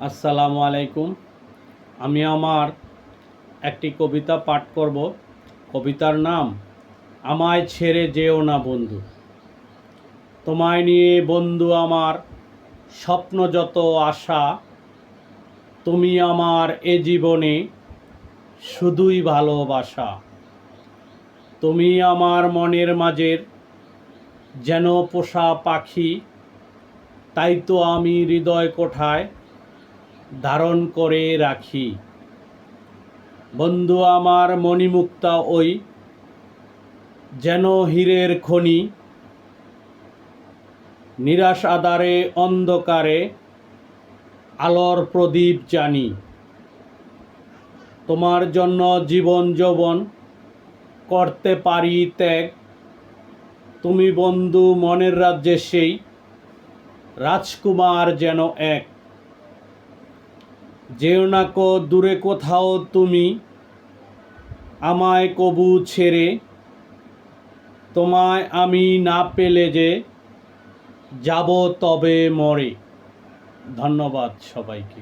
আসসালামু আলাইকুম। আমি আমার একটি কবিতা পাঠ করব। কবিতার নাম, আমায় ছেড়ে যেও না বন্ধু। তোমায় নিয়ে বন্ধু আমার স্বপ্ন যত আশা, তুমি আমার এ জীবনে শুধুই ভালোবাসা। তুমি আমার মনের মাঝের যেন পোষা পাখি, তাই তো আমি হৃদয় কোঠায় ধারণ করে রাখি। বন্ধু আমার মণিমুক্তা ওই যেন হীরের খনি। নিরাশ আধারে, অন্ধকারে আলোর প্রদীপ জানি। তোমার জন্য জীবন যৌবন করতে পারি ত্যাগ। তুমি বন্ধু মনের রাজ্যে সেই, রাজকুমার যেন এক। যেও না কো দূরে কোথাও তুমি আমায় কবু ছেড়ে। তোমায় আমি না পেলে যে যাব তবে মরে। ধন্যবাদ সবাইকে।